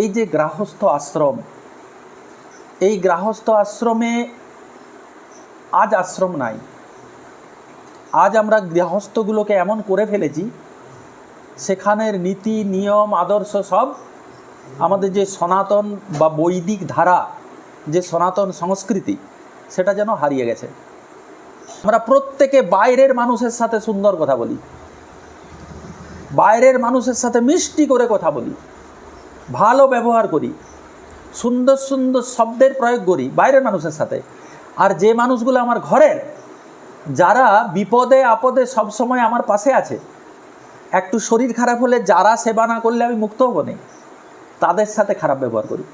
এই যে গৃহস্থ আশ্রম, এই গৃহস্থ আশ্রমে আজ আশ্রম নাই। আজ আমরা গৃহস্থগুলোকে এমন করে ফেলেছি, সেখানের নীতি, নিয়ম, আদর্শ সব আমাদের যে সনাতন বা বৈদিক ধারা, যে সনাতন সংস্কৃতি, সেটা যেন হারিয়ে গেছে। আমরা প্রত্যেকে বাইরের মানুষের সাথে সুন্দর কথা বলি, বাইরের মানুষের সাথে মিষ্টি করে কথা বলি। ভালো ব্যবহার করি, সুন্দর সুন্দর শব্দের প্রয়োগ করি বাইরের মানুষের সাথে। আর যে মানুষগুলো আমার ঘরের, যারা বিপদে আপদে সবসময় আমার পাশে আছে, একটু শরীর খারাপ হলে যারা সেবা না করলে আমি মুক্ত হব না, তাদের সাথে খারাপ ব্যবহার করি।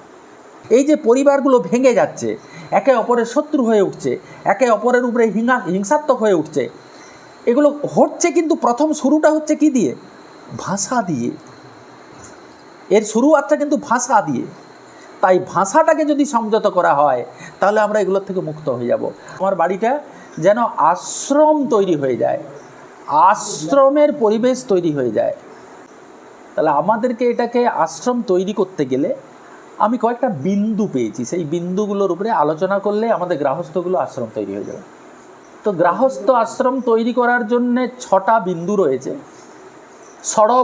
এই যে পরিবারগুলো ভেঙে যাচ্ছে, একে অপরের শত্রু হয়ে উঠছে, একে অপরের উপরে হিংা হিংসাত্মক হয়ে উঠছে, এগুলো হচ্ছে কিন্তু প্রথম শুরুটা হচ্ছে কি দিয়ে? ভাষা দিয়ে। এর শুরুয়াতটা কিন্তু ভাষা দিয়ে। তাই ভাষাটাকে যদি সংযত করা হয়, তাহলে আমরা এগুলোর থেকে মুক্ত হয়ে যাব। আমার বাড়িটা যেন আশ্রম তৈরি হয়ে যায়। আশ্রমের পরিবেশ তৈরি হয়ে যায়। তাহলে আমাদেরকে এটাকে আশ্রম তৈরি করতে গেলে আমি কয়েকটা বিন্দু পেয়েছি। সেই বিন্দুগুলোর উপরে আলোচনা করলে আমাদের গৃহস্থগুলো আশ্রম তৈরি হয়ে যাবে। তো গৃহস্থ আশ্রম তৈরি করার জন্যে ছটা বিন্দু রয়েছে। ষড়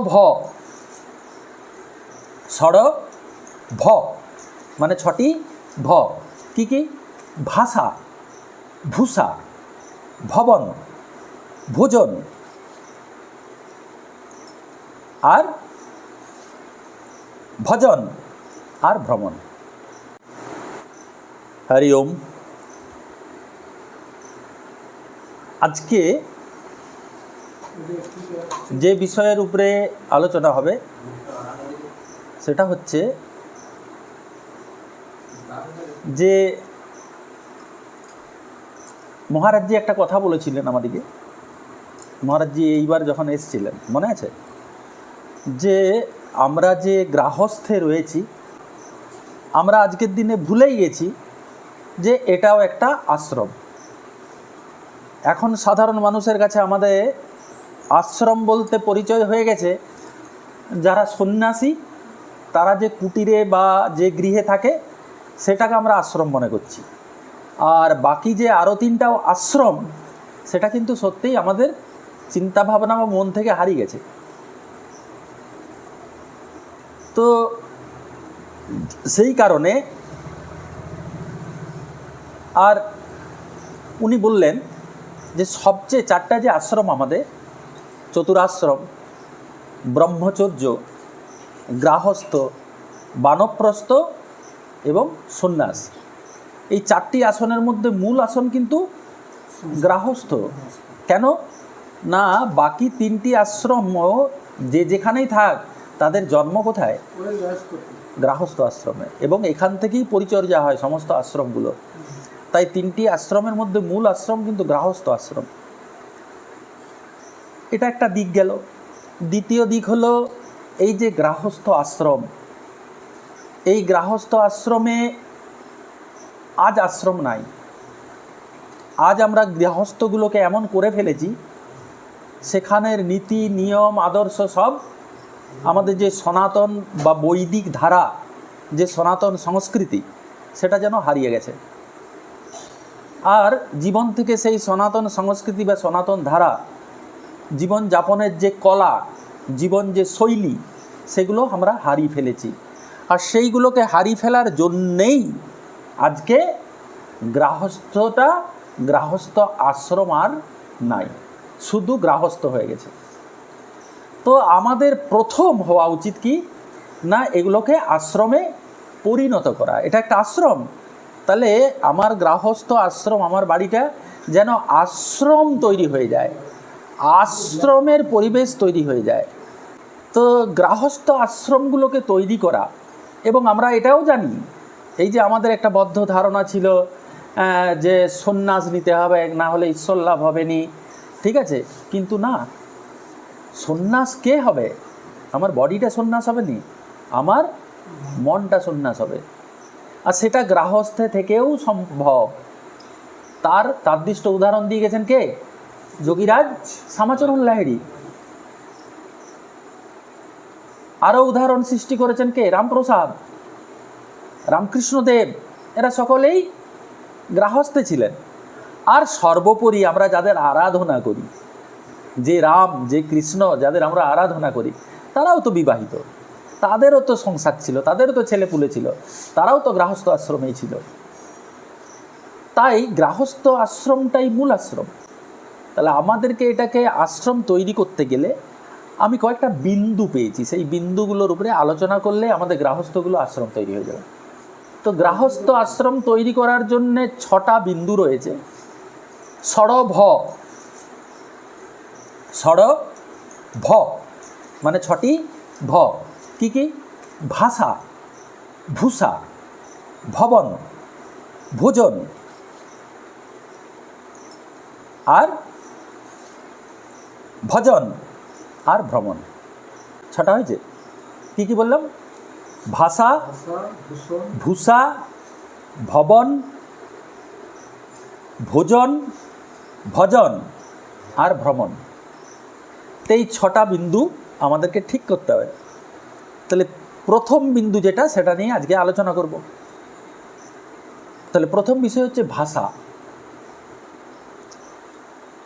ষড় ভ মানে ছটি ভ। কি কি? ভাষা, ভূষা, ভবন, ভোজন। আর ভজন, আর ভ্রমণ। হরি ওম। আজকে যে বিষয়ের উপরে আলোচনা হবে সেটা হচ্ছে যে মহারাজজি একটা কথা বলেছিলেন আমাদেরকে। মহারাজজি এইবার যখন এসেছিলেন, মনে আছে? যে আমরা যে গ্রাহস্থে রয়েছি, আমরা আজকের দিনে ভুলেই গেছি যে এটাও একটা আশ্রম। এখন সাধারণ মানুষের কাছে আমাদের আশ্রম বলতে পরিচয় হয়ে গেছে যারা সন্ন্যাসী তারা যে কুটিরে বা যে গৃহে থাকে, সেটাকে আমরা আশ্রম মনে করছি। আর বাকি যে আরও তিনটাও আশ্রম, সেটা কিন্তু সত্যিই আমাদের চিন্তাভাবনা বা মন থেকে হারিয়ে গেছে। তো সেই কারণে আর উনি বললেন যে সবচেয়ে চারটা যে আশ্রম আমাদের, চতুরাশ্রম, ব্রহ্মচর্য গ্রাহস্থ, বানপ্রস্থ এবং সন্ন্যাস। এই চারটি আসনের মধ্যে মূল আসন কিন্তু গ্রাহস্থ। কেন? না, বাকি তিনটি আশ্রম যে যেখানেই থাক, তাদের জন্ম কোথায়? গ্রাহস্থ আশ্রমে। এবং এখান থেকেই পরিচর্যা হয় সমস্ত আশ্রমগুলো। তাই তিনটি আশ্রমের মধ্যে মূল আশ্রম কিন্তু গ্রাহস্থ আশ্রম। এটা একটা দিক গেল। দ্বিতীয় দিক হলো এই যে গ্রাহস্থ আশ্রম, এই গ্রাহস্থ আশ্রমে আজ আশ্রম নাই। আজ আমরা গৃহস্থগুলোকে এমন করে ফেলেছি, সেখানের নীতি, নিয়ম, আদর্শ সব আমাদের যে সনাতন বা বৈদিক ধারা, যে সনাতন সংস্কৃতি, সেটা যেন হারিয়ে গেছে। আর জীবন থেকে সেই সনাতন সংস্কৃতি বা সনাতন ধারা জীবন যাপনের যে কলা জীবন যে শৈলী, সেগুলো আমরা হারিয়ে ফেলেছি। আর সেইগুলোকে হারিয়ে ফেলার জন্যেই আজকে গ্রাহস্থটা গ্রাহস্থ আশ্রম আর নাই। শুধু গ্রাহস্থ হয়ে গেছে। তো আমাদের প্রথম হওয়া উচিত কি? না, এগুলোকে আশ্রমে পরিণত করা। এটা একটা আশ্রম। তাহলে আমার গ্রাহস্থ আশ্রম, আমার বাড়িটা যেন আশ্রম তৈরি হয়ে যায়। আশ্রমের পরিবেশ তৈরি হয়ে যায়। তো গ্রাহস্থ আশ্রমগুলোকে তৈরি করা, এবং আমরা এটাও জানি, এই যে আমাদের একটা বদ্ধ ধারণা ছিল যে সন্ন্যাস নিতে হবে, না হলে ঈশ্বর লাভ হবে নি ঠিক আছে? কিন্তু না, সন্ন্যাস কে হবে? আমার বডিটা সন্ন্যাস হবে নি আমার মনটা সন্ন্যাস হবে। আর সেটা গ্রাহস্থে থেকেও সম্ভব। তার তাদৃষ্ট উদাহরণ দিয়ে গেছেন কে? যোগীরাজ শ্যামাচরণ লাহিড়ী। আরও উদাহরণ সৃষ্টি করেছেন কে? রামপ্রসাদ। রামকৃষ্ণদেব, এরা সকলেই গ্রাহস্থে ছিলেন। আর সর্বোপরি আমরা যাদের আরাধনা করি, যে রাম, যে কৃষ্ণ, যাদের আমরা আরাধনা করি, তারাও তো বিবাহিত। তাদেরও তো সংসার ছিল, তাদেরও তো ছেলে পুলে ছিল, তারাও তো গ্রাহস্থ আশ্রমেই ছিল। তাই গ্রাহস্থ আশ্রমটাই মূল আশ্রম। তাহলে আমাদেরকে এটাকে আশ্রম তৈরি করতে গেলে আমি কয়েকটা বিন্দু পেয়েছি। সেই বিন্দুগুলোর উপরে আলোচনা করলে আমাদের গ্রাহস্থগুলো আশ্রম তৈরি হয়ে যাবে। তো গ্রাহস্থ আশ্রম তৈরি করার জন্যে ছটা বিন্দু রয়েছে। ষড় ভ ভ মানে ছটি ভ। কি কি? ভাষা, ভূষা, ভবন, ভোজন আর ভজন। আর ভ্রমণ। ছটা হয়েছে। কি কি বললাম? ভাষা ভাষা, ভবন, ভোজন, ভজন আর ভ্রমণ। এই ছটা বিন্দু আমাদেরকে ঠিক করতে হবে। তাহলে প্রথম বিন্দু যেটা, সেটা নিয়ে আজকে আলোচনা করব। তাহলে প্রথম বিষয় হচ্ছে ভাষা।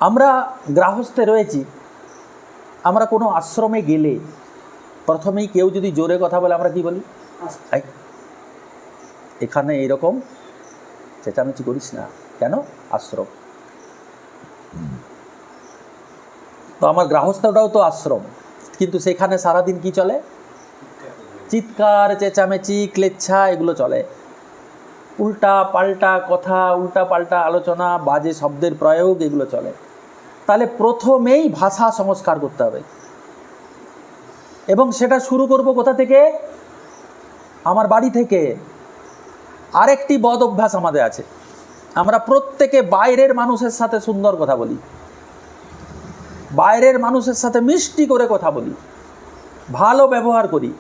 আমরা গ্রাহস্থে রয়েছি। আমরা কোনো আশ্রমে গেলে প্রথমেই কেউ যদি জোরে কথা বলে আমরা কি বলি? এই, এখানে এইরকম চেঁচামেচি করিস না। কেন? আশ্রম। তো আমার গৃহস্থটাও তো আশ্রম। কিন্তু সেখানে সারাদিন কি চলে? চিৎকার চেঁচামেচি ক্লেচ্ছা এগুলো চলে। উল্টা পাল্টা কথা উল্টা পাল্টা আলোচনা বাজে শব্দের প্রয়োগ এগুলো চলে। তাহলে প্রথমেই ভাষা সংস্কার করতে হবে। এবং সেটা শুরু করব কোথা থেকে? আমার বাড়ি থেকে। আরেকটি বদ অভ্যাস আমাদের আছে। আমরা প্রত্যেকে বাইরের মানুষের সাথে সুন্দর কথা বলি। বাইরের মানুষের সাথে মিষ্টি করে কথা বলি। ভালো ব্যবহার করি।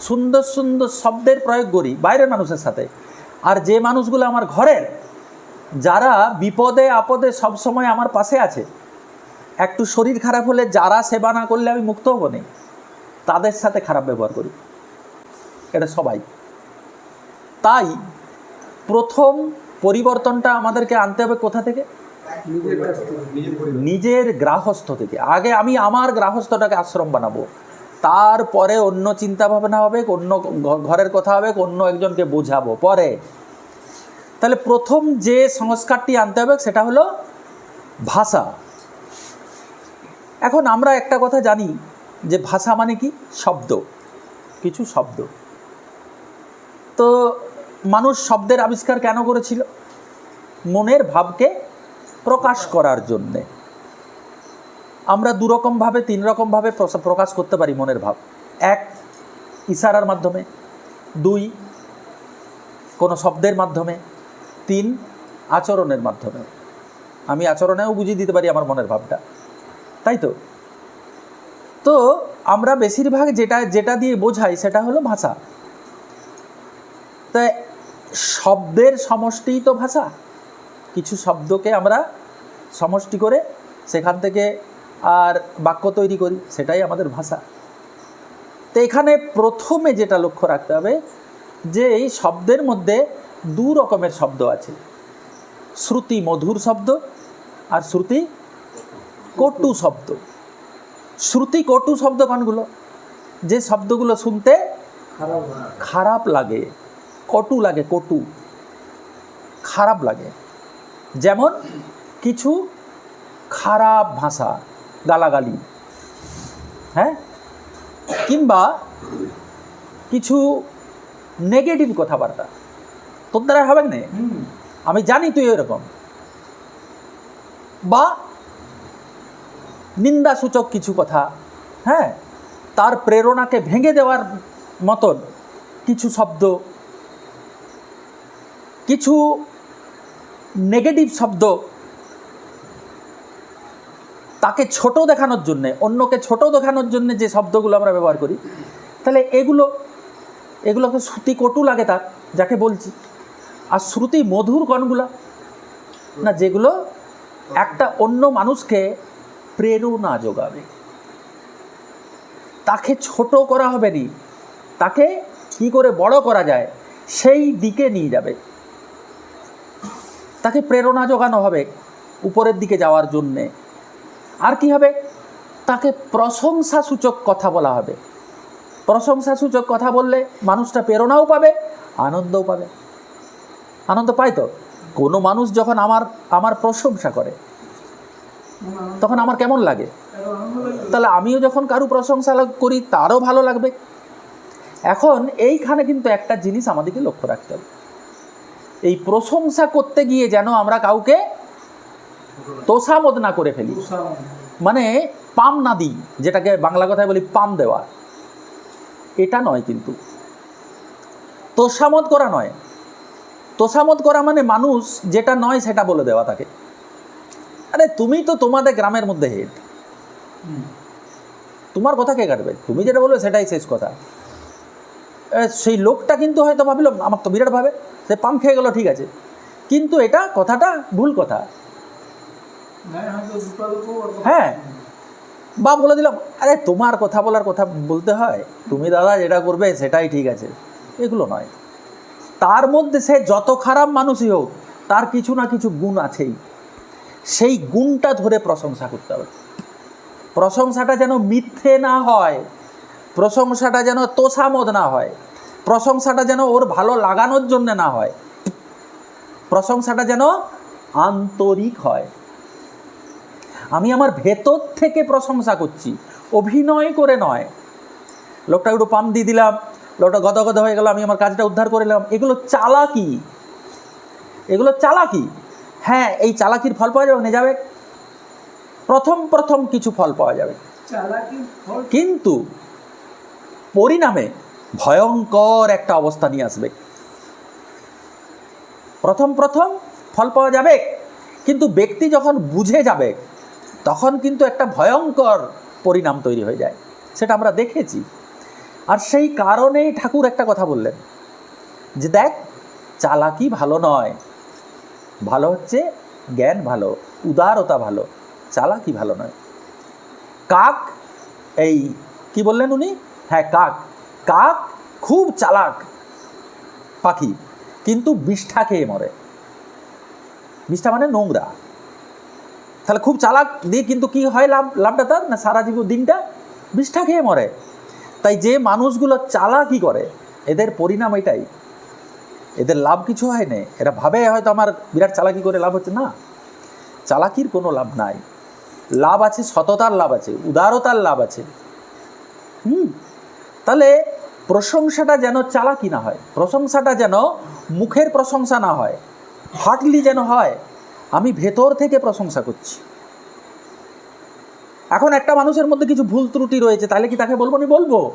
সুন্দর সুন্দর শব্দের প্রয়োগ করি বাইরের মানুষের সাথে। আর যে মানুষগুলো আমার ঘরের, যারা বিপদে আপদে সব সময় আমার পাশে আছে একটু শরীর খারাপ হলে যারা সেবা না করলে আমি মুক্ত হব না। তাদের সাথে খারাপ ব্যবহার করি। এটা সবাই। তাই প্রথম পরিবর্তনটা আমাদেরকে আনতে হবে কোথা থেকে? নিজের গ্রাহস্থ থেকে। আগে আমি আমার গ্রাহস্থটাকে আশ্রম বানাবো। তারপরে অন্য চিন্তা ভাবনা হবে, অন্য ঘরের কথা হবে, অন্য একজনকে বোঝাবো পরে। তাহলে প্রথম যে সংস্কারটি আনতে হবে সেটা হলো ভাষা। এখন আমরা একটা কথা জানি যে ভাষা মানে কি? শব্দ। কিছু শব্দ। তো মানুষ শব্দের আবিষ্কার কেন করেছিল? মনের ভাবকে প্রকাশ করার জন্যে। আমরা দুরকমভাবে তিন রকমভাবে প্রকাশ করতে পারি মনের ভাব। এক, ইশারার মাধ্যমে। দুই, কোনো শব্দের মাধ্যমে। তিন, আচরণের মাধ্যমে। আমি আচরণেও বুঝিয়ে দিতে পারি আমার মনের ভাবটা। তাই তো? তো আমরা বেশিরভাগ যেটা যেটা দিয়ে বোঝাই সেটা হলো ভাষা। তাই শব্দের সমষ্টিই তো ভাষা। কিছু শব্দকে আমরা সমষ্টি করে সেখান থেকে আর বাক্য তৈরি করি, সেটাই আমাদের ভাষা। তো এখানে প্রথমে যেটা লক্ষ্য রাখতে হবে, যে এই শব্দের মধ্যে দু রকমের শব্দ আছে। শ্রুতি মধুর শব্দ আর শ্রুতি কটু শব্দ। শ্রুতি কটু শব্দ কোনগুলো? যে শব্দগুলো শুনতে খারাপ লাগে, কটু লাগে, কটু। খারাপ লাগে। যেমন কিছু খারাপ ভাষা, গালাগালি। হ্যাঁ? কিংবা কিছু নেগেটিভ কথাবার্তা। তোর দ্বারা হবে না আমি জানি তুই এরকম। বা নিন্দাসূচক কিছু কথা হ্যাঁ? তার প্রেরণাকে ভেঙে দেওয়ার মতন কিছু শব্দ, কিছু নেগেটিভ শব্দ তাকে ছোট দেখানোর জন্যে, অন্যকে ছোট দেখানোর জন্যে যে শব্দগুলো আমরা ব্যবহার করি, তাহলে এগুলো এগুলো তো শ্রুতি কটু লাগে তার, যাকে বলছি। আর শ্রুতি মধুর গণগুলা না যেগুলো একটা অন্য মানুষকে প্রেরণা যোগাবে। তাকে ছোট করা হবে নি। তাকে কি করে বড় করা যায়, সেই দিকে নিয়ে যাবে। তাকে প্রেরণা যোগানো হবে উপরের দিকে যাওয়ার জন্যে। আর কি হবে? তাকে প্রশংসাসূচক কথা বলা হবে। প্রশংসাসূচক কথা বললে মানুষটা প্রেরণাও পাবে, আনন্দও পাবে। আনন্দ পায় তো? কোনো মানুষ যখন আমার আমার প্রশংসা করে তখন আমার কেমন লাগে? তাহলে আমিও যখন কারু প্রশংসা করি তারও ভালো লাগবে। এখন এইখানে কিন্তু একটা জিনিস আমাদেরকে লক্ষ্য রাখতে হবে। এই প্রশংসা করতে গিয়ে যেন আমরা কাউকে তোষামত না করে ফেলি। মানে পাম না দিই যেটাকে বাংলা কথায় বলি পাম দেওয়া। এটা নয় কিন্তু। তোষামত করা নয়। তোষামত করা মানে মানুষ যেটা নয় সেটা বলে দেওয়া তাকে। আরে তুমি তো তোমাদের গ্রামের মধ্যে হেড তোমার কথা কে কাটবে? তুমি যেটা বলবে সেটাই শেষ কথা। সেই লোকটা কিন্তু হয়তো ভাবলো আমার তো বিরাট ভাবে সে পাম খেয়ে গেল ঠিক আছে। কিন্তু এটা কথাটা ভুল কথা। হ্যাঁ। বা বলে দিলাম আরে তোমার কথা বলার কথা বলতে হয় তুমি দাদা যেটা করবে সেটাই ঠিক আছে। এগুলো নয়। তার মধ্যে সে যত খারাপ মানুষই হোক তার কিছু না কিছু গুণ আছেই। সেই গুণটা ধরে প্রশংসা করতে হবে। প্রশংসাটা যেন মিথ্যে না হয়, প্রশংসাটা যেন তোষামদ না হয়, প্রশংসাটা যেন ওর ভালো লাগানোর জন্য না হয়, প্রশংসাটা যেন আন্তরিক হয়। আমি আমার ভেতর থেকে প্রশংসা করছি, অভিনয় করে নয়। লোকটা একটু পাম দিয়ে দিলাম, লোকটা গদ গদ হয়ে গেল, আমি আমার কাজটা উদ্ধার করে নিলাম। এগুলো চালাকি। এগুলো চালাকি। হ্যাঁ এই চালাকির ফল পাওয়া যাবে যাবে। প্রথম প্রথম কিছু ফল পাওয়া যাবে। কিন্তু পরিণামে ভয়ঙ্কর একটা অবস্থা নিয়ে আসবে। প্রথম প্রথম ফল পাওয়া যাবে কিন্তু ব্যক্তি যখন বুঝে যাবে তখন কিন্তু একটা ভয়ঙ্কর পরিণাম তৈরি হয়ে যায়। সেটা আমরা দেখেছি। আর সেই কারণেই ঠাকুর একটা কথা বললেন যে দেখ চালাকি ভালো নয়। ভালো হচ্ছে, জ্ঞান ভালো, উদারতা ভালো, চালাকি ভালো নয়। কাক, এই কি বললেন উনি? হ্যাঁ কাক। কাক খুব চালাক পাখি, কিন্তু বিষ্ঠা খেয়ে মরে। বিষ্ঠা মানে নোংরা। তাহলে খুব চালাক দিয়ে কিন্তু কি হয় লাভ, লাভটা তার? না সারা জীবন দিনটা বিষ্ঠা খেয়ে মরে। তাই যে মানুষগুলো চালাকি করে, এদের পরিণাম এটাই। এদের লাভ কিছু হয় না এরা ভাবে হয়তো আমার বিরাট চালাকি করে লাভ হচ্ছে। না, চালাকির কোনো লাভ নাই। লাভ আছে, সততার লাভ আছে, উদারতার লাভ আছে। হুম, তাহলে প্রশংসাটা যেন চালাকি না হয়, প্রশংসাটা যেন মুখের প্রশংসা না হয়, হার্টলি যেন হয়, আমি ভেতর থেকে প্রশংসা করছি। এখন একটা মানুষের মধ্যে কিছু ভুল ত্রুটি রয়েছে, তাহলে কি তাকে বলব নি? বলব।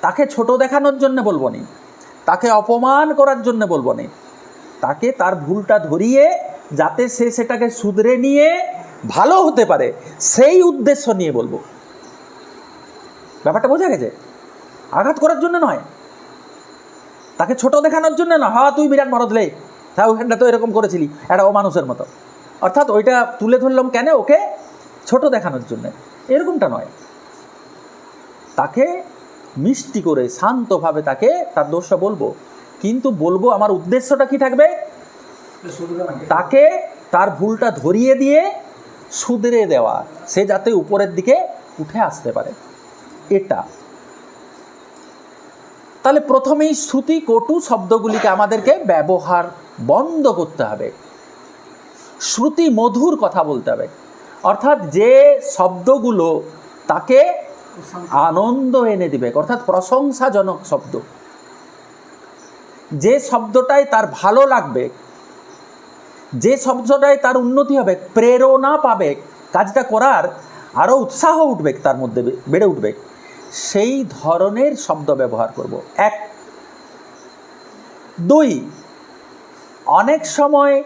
তাকে ছোট দেখানোর জন্য বলব নি। তাকে অপমান করার জন্য বলব নি। তাকে তার ভুলটা ধরিয়ে, যাতে সে সেটাকে শুধরে নিয়ে ভালো হতে পারে, সেই উদ্দেশ্য নিয়ে বলব। ব্যাপারটা বোঝা গেছে? আঘাত করার জন্য নয়। তাকে ছোট দেখানোর জন্য না হ্যাঁ তুই বিরাট মরদলে হ্যাঁ ওখানটা তো এরকম করেছিলি। একটা মানুষের মতো। অর্থাৎ ওইটা তুলে ধরলাম কেন ওকে? ছোট দেখানোর জন্য। এরকমটা নয়। তাকে মিষ্টি করে শান্তভাবে তাকে তার দোষটা বলব। কিন্তু বলব আমার উদ্দেশ্যটা কি থাকবে? তাকে তার ভুলটা ধরিয়ে দিয়ে শুধরে দেওয়া, সে যাতে উপরের দিকে উঠে আসতে পারে। এটা। তাহলে প্রথমেই শ্রুতি, কটু শব্দগুলিকে আমাদেরকে ব্যবহার বন্ধ করতে হবে। শ্রুতি মধুর কথা বলতে হবে। অর্থাৎ যে শব্দগুলো তাকে আনন্দ এনে দিবে, অর্থাৎ প্রশংসাজনক শব্দ। যে শব্দটাই তার ভালো লাগবে, যে শব্দটাই তার উন্নতি হবে, প্রেরণা পাবে, কাজটা করার আরও উৎসাহ উঠবে, তার মধ্যে বেড়ে উঠবে, সেই ধরনের শব্দ ব্যবহার করব। এক। দুই। অনেক সময়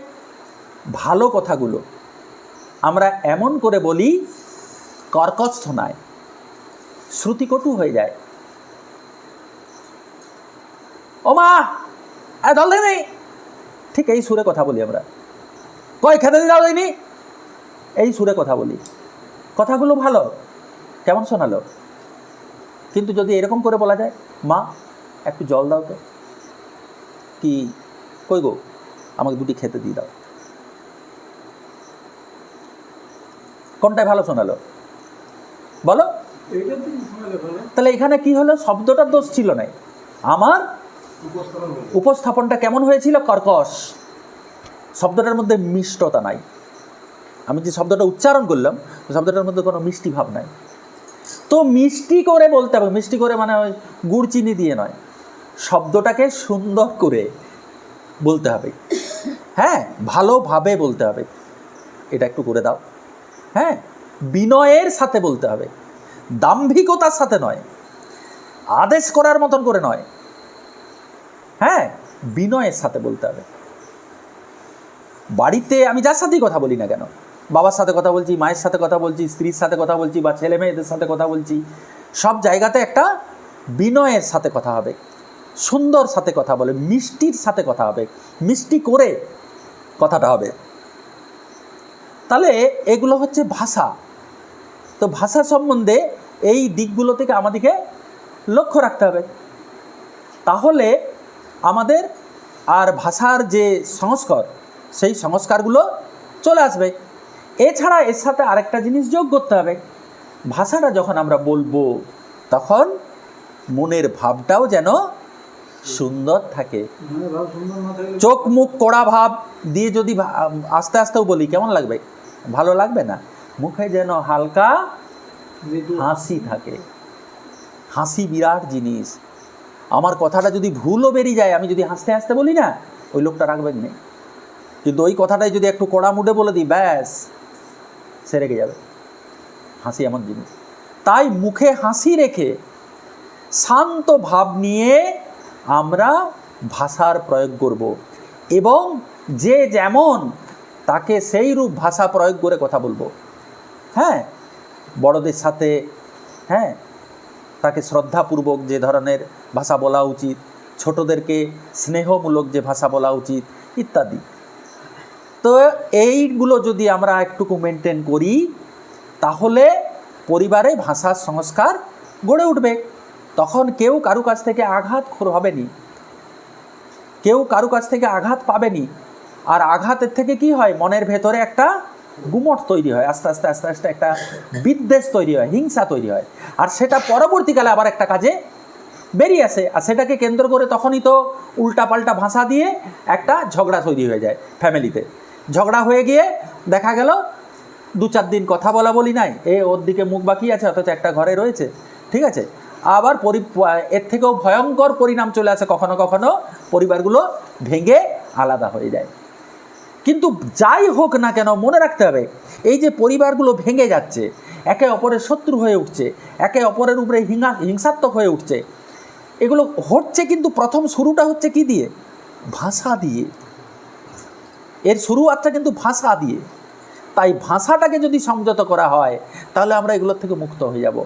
ভালো কথাগুলো আমরা এমন করে বলি কর্কশ শোনায় শ্রুতিকটু হয়ে যায়। ও মা, এ দল দে নেই ঠিক এই সুরে কথা বলি আমরা। কয় খেতে দিতে দেয়নি এই সুরে কথা বলি। কথাগুলো ভালো, কেমন শোনালো? কিন্তু যদি এরকম করে বলা যায়, মা, একটু জল দাও তো। কি, কই গো, আমাকে দুটি খেতে দিয়ে দাও। কোনটায় ভালো শোনালো? বলো। তাহলে এখানে কি হলো? শব্দটার দোষ ছিল না আমার উপস্থাপনটা কেমন হয়েছিল? কর্কশ। শব্দটার মধ্যে মিষ্টতা নাই। আমি যে শব্দটা উচ্চারণ করলাম শব্দটার মধ্যে কোনো মিষ্টি ভাব নাই। তো মিষ্টি করে বলতে হবে। মিষ্টি করে মানে ওই গুড় চিনি দিয়ে নয়। শব্দটাকে সুন্দর করে বলতে হবে। হ্যাঁ ভালোভাবে বলতে হবে। এটা একটু করে দাও। হ্যাঁ বিনয়ের সাথে বলতে হবে। দাম্ভিকতার সাথে নয়, আদেশ করার মতন করে নয়। হ্যাঁ বিনয়ের সাথে বলতে হবে। বাড়িতে আমি যার সাথেই কথা বলি না কেন? বাবার সাথে কথা বলছি, মায়ের সাথে কথা বলছি, স্ত্রীর সাথে কথা বলছি বা ছেলে মেয়েদের সাথে কথা বলছি, সব জায়গাতে একটা বিনয়ের সাথে কথা হবে, সুন্দর সাথে কথা বলে, মিষ্টির সাথে কথা হবে, মিষ্টি করে কথাটা হবে। তাহলে এগুলো হচ্ছে ভাষা। তো ভাষা সম্বন্ধে এই দিকগুলো থেকে আমাদেরকে লক্ষ্য রাখতে হবে। তাহলে আমাদের আর ভাষার যে সংস্কার সেই সংস্কারগুলো চলে আসবে। এছাড়া এর সাথে আরেকটা জিনিস যোগ করতে হবে। ভাষাটা যখন আমরা বলব তখন মনের ভাবটাও যেন সুন্দর থাকে। চোখ মুখ কড়া ভাব দিয়ে যদি আস্তে আস্তেও বলি কেমন লাগবে? ভালো লাগবে না? মুখে যেন হালকা হাসি থাকে। হাসি বিরাট জিনিস। আমার কথাটা যদি ভুলও বেরিয়ে যায়, আমি যদি হাসতে হাসতে বলি না, ওই লোকটা রাখবেন না কিন্তু ওই কথাটাই যদি একটু কড়া মুডে বলে দিই, ব্যাস, সে রেগে যাবে। হাসি এমন জিনিস। তাই মুখে হাসি রেখে শান্ত ভাব নিয়ে আমরা ভাষার প্রয়োগ করব। এবং যে যেমন তাকে সেই রূপ ভাষা প্রয়োগ করে কথা বলব। হ্যাঁ বড়দের সাথে হ্যাঁ তাকে শ্রদ্ধাপূর্বক যে ধরনের ভাষা বলা উচিত, ছোটদেরকে স্নেহমূলক যে ভাষা বলা উচিত, ইত্যাদি। তো এইগুলো যদি আমরা একটুকু মেনটেন করি, তাহলে পরিবারে ভাষার সংস্কার গড়ে উঠবে। তখন কেউ কারু কাছ থেকে আঘাত হবেনি। কেউ কারু কাছ থেকে আঘাত পাবেনি। আর আঘাতের থেকে কি হয়? মনের ভেতরে একটা গুমট তৈরি হয়, আস্তে আস্তে আস্তে আস্তে একটা বিদ্বেষ তৈরি হয়, হিংসা তৈরি হয়। আর সেটা পরবর্তীকালে আবার একটা কাজে বেরিয়ে আসে, আর সেটাকে কেন্দ্র করে তখনই তো উল্টাপাল্টা ভাষা দিয়ে একটা ঝগড়া তৈরি হয়ে যায় ফ্যামিলিতে। ঝগড়া হয়ে গিয়ে দেখা গেল, দু চার দিন কথা বলা বলি নাই, এ ওর দিকে মুখ বাকি আছে, অথচ একটা ঘরে রয়েছে, ঠিক আছে? আবার পরি, এর থেকেও ভয়ঙ্কর পরিণাম চলে আসে, কখনো কখনো পরিবারগুলো ভেঙে আলাদা হয়ে যায়। কিন্তু যাই হোক না কেন মনে রাখতে হবে, এই যে পরিবারগুলো ভেঙে যাচ্ছে, একে অপরের শত্রু হয়ে উঠছে, একে অপরের উপরে হিংা হিংসাত্মক হয়ে উঠছে, এগুলো হচ্ছে কিন্তু প্রথম শুরুটা হচ্ছে কি দিয়ে? ভাষা দিয়ে। এর শুরুয়াতটা কিন্তু ভাষা দিয়ে। তাই ভাষাটাকে যদি সংযত করা হয়, তাহলে আমরা এগুলোর থেকে মুক্ত হয়ে যাব।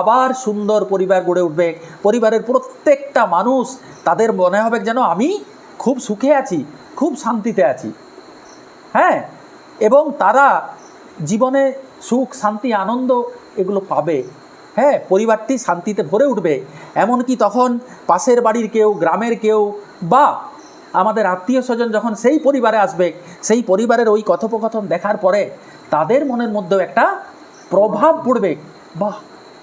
আবার সুন্দর পরিবার গড়ে উঠবে, পরিবারের প্রত্যেকটা মানুষ তাদের মনে হবে যেন আমি খুব সুখে আছি, খুব শান্তিতে আছি। হ্যাঁ এবং তারা জীবনে সুখ, শান্তি, আনন্দ এগুলো পাবে। হ্যাঁ পরিবারটি শান্তিতে ভরে উঠবে। এমনকি তখন পাশের বাড়ির কেউ, গ্রামের কেউ বা আমাদের আত্মীয় স্বজন যখন সেই পরিবারে আসবে, সেই পরিবারের ওই কথোপকথন দেখার পরে তাদের মনের মধ্যেও একটা প্রভাব পড়বে। বাহ,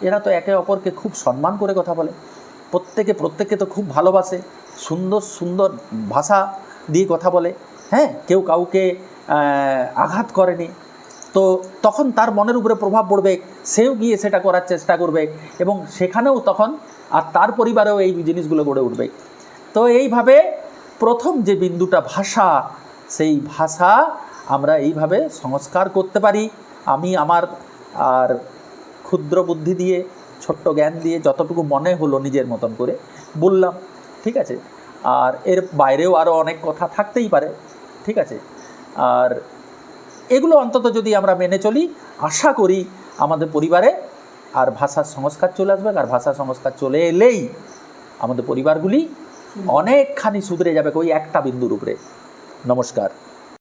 এরা তো একে অপরকে খুব সম্মান করে কথা বলে। প্রত্যেকে, প্রত্যেককে তো খুব ভালোবাসে। সুন্দর সুন্দর ভাষা দিয়ে কথা বলে। হ্যাঁ কেউ কাউকে আঘাত করেনি। তো তখন তার মনের উপরে প্রভাব পড়বে, সেও গিয়ে সেটা করার চেষ্টা করবে এবং সেখানেও তখন আর তার পরিবারেও এই জিনিসগুলো গড়ে উঠবে। তো এইভাবে প্রথম যে বিন্দুটা ভাষা, সেই ভাষা আমরা এইভাবে সংস্কার করতে পারি। আমি আমার আর ক্ষুদ্র বুদ্ধি দিয়ে, ছোট্ট জ্ঞান দিয়ে যতটুকু মনে হলো নিজের মতন করে বললাম, ঠিক আছে? আর এর বাইরেও আরও অনেক কথা থাকতেই পারে, ঠিক আছে? আর এগুলো অন্তত যদি আমরা মেনে চলি আশা করি আমাদের পরিবারে আর ভাষার সংস্কার চলে আসবে। আর ভাষা সংস্কার চলে এলেই আমাদের পরিবারগুলি অনেকখানি সুধরে যাবে ওই একটা বিন্দুর উপরে। নমস্কার।